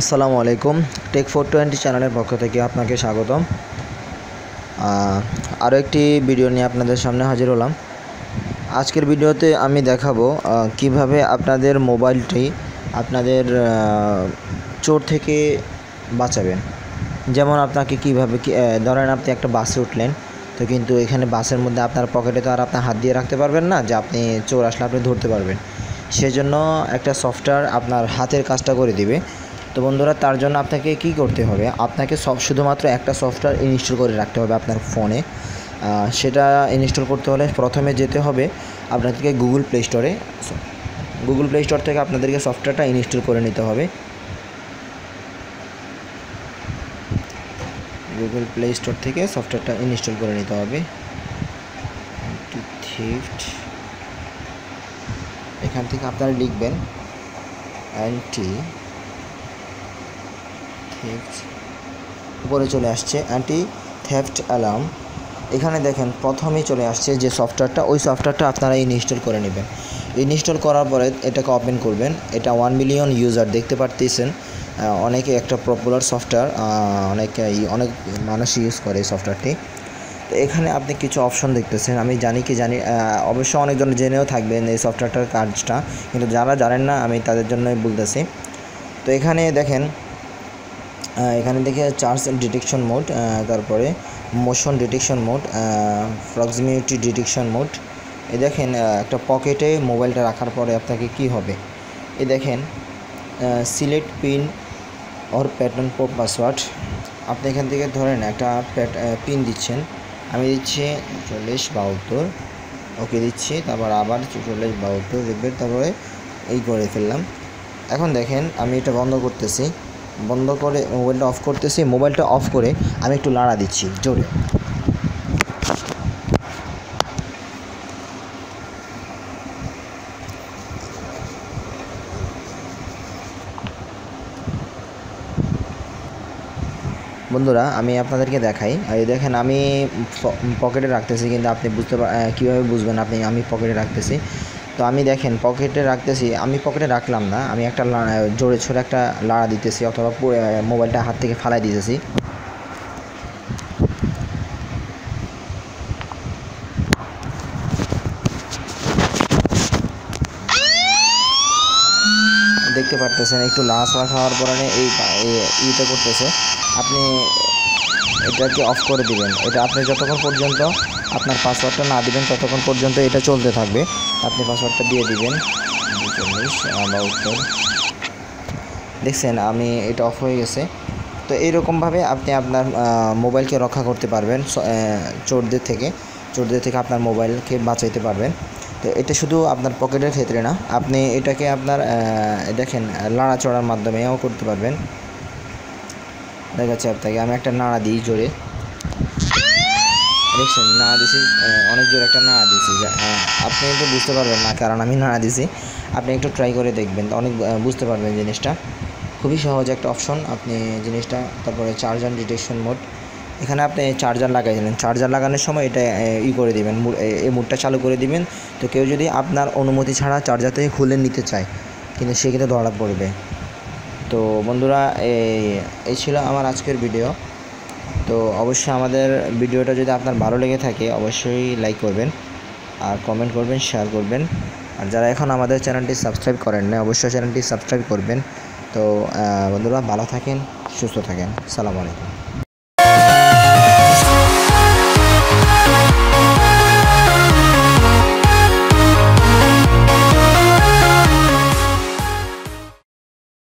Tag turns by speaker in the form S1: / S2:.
S1: আসসালামু আলাইকুম। Take four twenty চ্যানেলের পক্ষ থেকে আপনাকে স্বাগতম। আরও একটি ভিডিও নিয়ে আপনাদের সামনে হাজির হলাম। আজকের ভিডিওতে আমি দেখাবো কীভাবে আপনাদের মোবাইলটি আপনাদের চোর থেকে বাঁচাবেন। যেমন আপনাকে কীভাবে ধরেন আপনি একটা বাসে উঠলেন, তো কিন্তু এখানে বাসের মধ্যে আপনার পকেটে তো আর আপনার হাত দিয়ে রাখতে পারবেন না, যে আপনি চোর আসলে আপনি ধরতে পারবেন। সেজন্য একটা সফটওয়্যার আপনার হাতের কাজটা করে দিবে। তো বন্ধুরা, তার জন্য আপনাকে কি করতে হবে? আপনাকে সব, শুধুমাত্র একটা সফটওয়্যার ইনস্টল করে রাখতে হবে আপনার ফোনে। সেটা ইনস্টল করতে হলে প্রথমে যেতে হবে আপনাদেরকে গুগল প্লে স্টোরে। গুগল প্লে স্টোর থেকে আপনাদেরকে সফটওয়্যারটা ইনস্টল করে নিতে হবে। গুগল প্লে স্টোর থেকে সফটওয়্যারটা ইনস্টল করে নিতে হবে। এখান থেকে আপনারা লিখবেন অ্যান্টি উপরে চলে আসছে অ্যান্টি থেফট অ্যালার্ম এখানে দেখেন প্রথমেই চলে আসছে যে সফটওয়্যারটা ওই সফটওয়্যারটা আপনারা ইনস্টল করে নেবেন। ইনস্টল করার পরে এটাকে ওপেন করবেন। এটা ওয়ান মিলিয়ন ইউজার দেখতে পারতেছেন। অনেকে একটা পপুলার সফটওয়্যার অনেক অনেক মানুষ ইউজ করে এই সফটওয়্যারটি তো এখানে আপনি কিছু অপশন দেখতেছেন। আমি জানি কি জানি অবশ্য অনেকজন জেনেও থাকবেন এই সফটওয়্যারটার কাজটা। কিন্তু যারা জানেন না, আমি তাদের জন্যই বলতেছি। তো এখানে দেখেন এখানে দেখে চার্জ ডিটেকশন মোড তারপরে motion detection mode proximity detection mode. এই দেখেন একটা পকেটে মোবাইলটা রাখার পরে আপনাকে কি হবে? এই দেখেন সিলেক্ট পিন অর প্যাটার্ন পো পাসওয়ার্ড। আপনি এখান থেকে ধরেন একটা পিন দিচ্ছেন। আমি দিচ্ছি চল্লিশ বাহাত্তর। ওকে, দিচ্ছি। তারপর আবার চল্লিশ বাহাত্তর রিপিট তারপরে এই করে ফেললাম। এখন দেখেন, আমি এটা বন্ধ করতেছি। বন্ধ করে মোবাইলটা অফ করতেছি, মোবাইলটা অফ করে আমি একটু লাড়া দিচ্ছি জোরে বন্ধুরা, আমি আপনাদেরকে দেখাই। এই দেখেন, আমি পকেটে রাখতেছি, কিন্তু আপনি বুঝতে কীভাবে বুঝবেন আপনি? আমি পকেটে রাখতেছি। তো আমি দেখেন পকেটে রাখতেছি। আমি পকেটে রাখলাম না, আমি একটা জোরে ছোট একটা লাড়া দিতেছি অথবা মোবাইলটা হাত থেকে ফালাই দিতেছি। দেখতে পারতেছেন, একটু লাড়াচাড়া খাওয়ার পরে এই ইটা করতেছে। আপনি এটাকে অফ করে দিবেন। এটা আপনি যতক্ষণ পর্যন্ত আপনার পাসওয়ার্ডটা না দিবেন ততক্ষণ পর্যন্ত এটা চলতে থাকবে। আপনি পাসওয়ার্ডটা দিয়ে দিবেন। দেখছেন, আমি এটা অফ হয়ে গেছে। তো এইরকমভাবে আপনি আপনার মোবাইলকে রক্ষা করতে পারবেন চোরদের থেকে। চোরদের থেকে আপনার মোবাইলকে বাঁচাইতে পারবেন। তো এটা শুধু আপনার পকেটের ক্ষেত্রে না, আপনি এটাকে আপনার দেখেন, লাড়াচড়ার মাধ্যমেও করতে পারবেন। দেখাচ্ছি আপনাকে, আমি একটা নাড়া দিই জোরে। দেখছেন, না দিছি অনেক জোরে একটা নাড়া দিছি, যা- আপনি কিন্তু বুঝতে পারবেন না কারণ আমি নাড়া দিছি, আপনি একটু ট্রাই করে দেখবেন, অনেক বুঝতে পারবেন জিনিসটা। খুবই সহজ একটা অপশন আপনি জিনিসটা, তারপরে চার্জার ডিটেকশন মোড এখানে আপনি চার্জার লাগাই দিলেন চার্জার লাগানোর সময় এটা ই করে দিবেন এই মুডটা চালু করে দিবেন, তো কেউ যদি আপনার অনুমতি ছাড়া চার্জার থেকে খুলে নিতে চায়, কিন্তু সে কিন্তু ধরা পড়বে। তো বন্ধুরা এই ছিল আমার আজকের ভিডিও তো অবশ্যই আমাদের ভিডিওটা যদি আপনার ভালো লেগে থাকে, অবশ্যই লাইক করবেন আর কমেন্ট করবেন শেয়ার করবেন। আর যারা এখন আমাদের চ্যানেলটি সাবস্ক্রাইব করেন না অবশ্যই চ্যানেলটি সাবস্ক্রাইব করবেন। তো বন্ধুরা ভালো থাকেন, সুস্থ থাকেন। সালাম আলাইকুম।